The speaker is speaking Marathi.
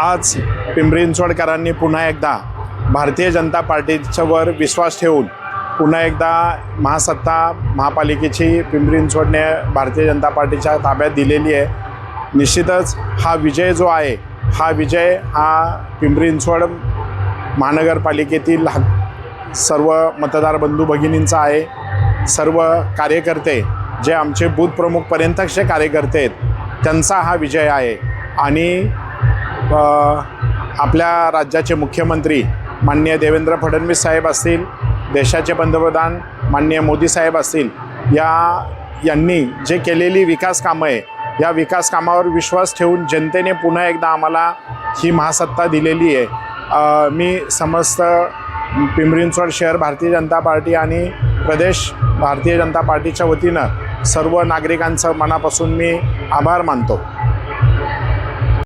आज पिंपरी चिंचवडकरांनी पुन्हा एकदा भारतीय जनता पार्टीच्यावर विश्वास ठेवून पुन्हा एकदा महासत्ता महापालिकेची पिंपरी चिंचवडने भारतीय जनता पार्टीच्या ताब्यात दिलेली आहे. निश्चितच हा विजय जो आहे हा विजय हा पिंपरी चिंचवड महानगरपालिकेतील हा सर्व मतदार बंधू भगिनींचा आहे. सर्व कार्यकर्ते जे आमचे बूथ प्रमुखपर्यंतचे कार्यकर्ते आहेत त्यांचा हा विजय आहे. आणि आपल्या राज्याचे मुख्यमंत्री माननीय देवेंद्र फडणवीस साहेब असतील देशाचे पंतप्रधान माननीय मोदी साहेब असतील या यांनी जे केलेली विकास कामं आहे या विकास कामावर विश्वास ठेवून जनतेने पुन्हा एकदा आम्हाला ही महासत्ता दिलेली आहे. मी समस्त पिंपरींचवड शहर भारतीय जनता पार्टी आणि प्रदेश भारतीय जनता पार्टीच्या वतीनं सर्व नागरिकांचं मनापासून मी आभार मानतो.